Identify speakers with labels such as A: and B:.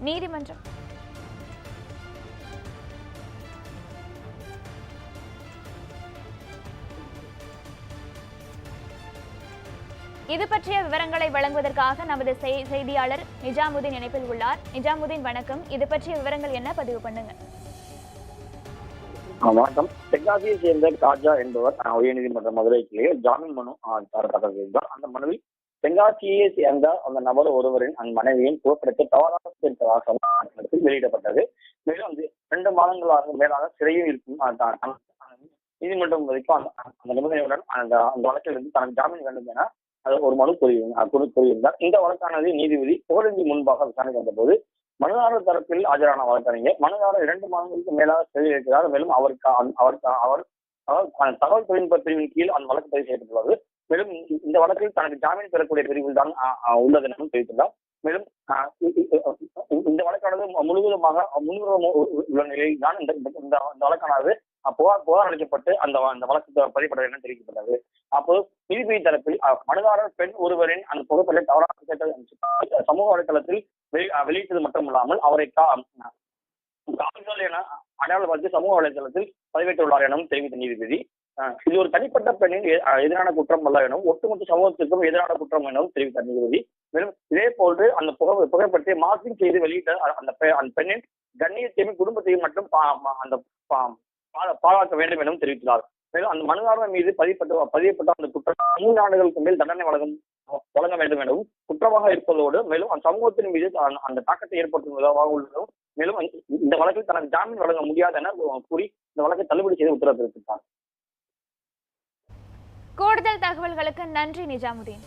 A: நீதிமன்றம். இது பற்றிய விவரங்களை வழங்குவதற்காக நமது செய்தியாளர் நிஜாமுதீன் இணைப்பில் உள்ளார். நிஜாமுதீன் வணக்கம். இது பற்றிய விவரங்கள் என்ன? பதிவு பண்ணுங்க.
B: வணக்கம். தென்காசியை சேர்ந்த காஜா என்பவர் உயர்நீதிமன்ற மதுரை கிளையில் ஜாமீன் மனு ஆ, அந்த மனுவில் தென்காசியை சேர்ந்த அந்த நபர் ஒருவரின் அந்த மனைவியின் புகைப்படத்தை தவறாக சேர்த்ததாக வெளியிடப்பட்டது. மேலும் வந்து ரெண்டு மாதங்களாக மேலாக சிறையில் இருக்கும் நீதிமன்றம் வரைக்கும் அந்த அந்த நிபந்தனையுடன் அந்த அந்த வழக்கில் இருந்து தனக்கு ஜாமீன் வேண்டும் என அது ஒரு மனு கூறியிருந்தார் கூறியிருந்தார். இந்த வழக்கானது நீதிபதி புகழஞ்சி முன்பாக விசாரணை வந்தபோது மனுதாரர் தரப்பில் ஆஜரான வழக்கறிஞர் மனுதாரர் இரண்டு மாதங்களுக்கு மேலாக சிறையில் இருக்கிறார். மேலும் அவருக்கு அவருக்கு அவர் அவர் தகவல் தொழில்நுட்ப பிரிவின் கீழ் அந்த வழக்கு பதிவு செய்யப்பட்டுள்ளது. மேலும் இந்த- வழக்கில் தனக்கு ஜாமீன் பெறக்கூடிய பிரிவில் தான் உள்ளது எனவும் தெரிவித்துள்ளார் மேலும் இந்த வழக்கானது முழுவதுமாக முன்னுரிமை உள்ள நிலையில் தான் இந்த இந்த- இந்த வழக்கானது புகார் புகார் அளிக்கப்பட்டு அந்த அந்த வழக்கு பதிவுப்பட என தெரிவிக்கப்பட்டது. அப்போது நீதிபதி தரப்பில் மனுதாரர் பெண் ஒருவரின் அந்த புகைப்படத்தை தவறாக சமூக வலைதளத்தில் வெளியிட்டது மட்டுமல்லாமல் அவரை கா- என அடையாளம் பார்த்து சமூக வலைதளத்தில் பதிவேற்றுள்ளார் எனவும் தெரிவித்த நீதிபதி. இது ஒரு தனிப்பட்ட பெண்ணின் எதிரான குற்றம் அல்ல எனவும் ஒட்டுமொத்த சமூகத்திற்கும் எதிரான குற்றம் எனவும் தெரிவித்தார் நீதிபதி. மேலும் இதே போன்று அந்த புகை புகைப்படத்தை மாசிங் செய்து வெளியிட்ட அந்த அந்த பெண்ணின் கண்ணியத்தையும் குடும்பத்தையும் மட்டும் பா- அந்த பா- பா- வேண்டும் எனவும் தெரிவித்தார் மேலும் அந்த மனுதாரர் மீது பதியப்பட்ட பதியப்பட்ட அந்த குற்றம் மூன்று ஆண்டுகளுக்கு மேல் தண்டனை வழங்கும் வழங்க வேண்டும் எனவும் குற்றமாக இருப்பதோடு மேலும் அந்த சமூகத்தின் மீது அந்த- அந்த தாக்கத்தை ஏற்படுத்தும் விதமாக உள்ளதும் மேலும் இந்த- வழக்கில் தனக்கு ஜாமீன் வழங்க முடியாது என கூறி இந்த வழக்கை தள்ளுபடி செய்து உத்தரவு பிறப்பித்தார்
A: கூடுதல் தகவல்களுக்கு நன்றி நிஜாமுதீன்.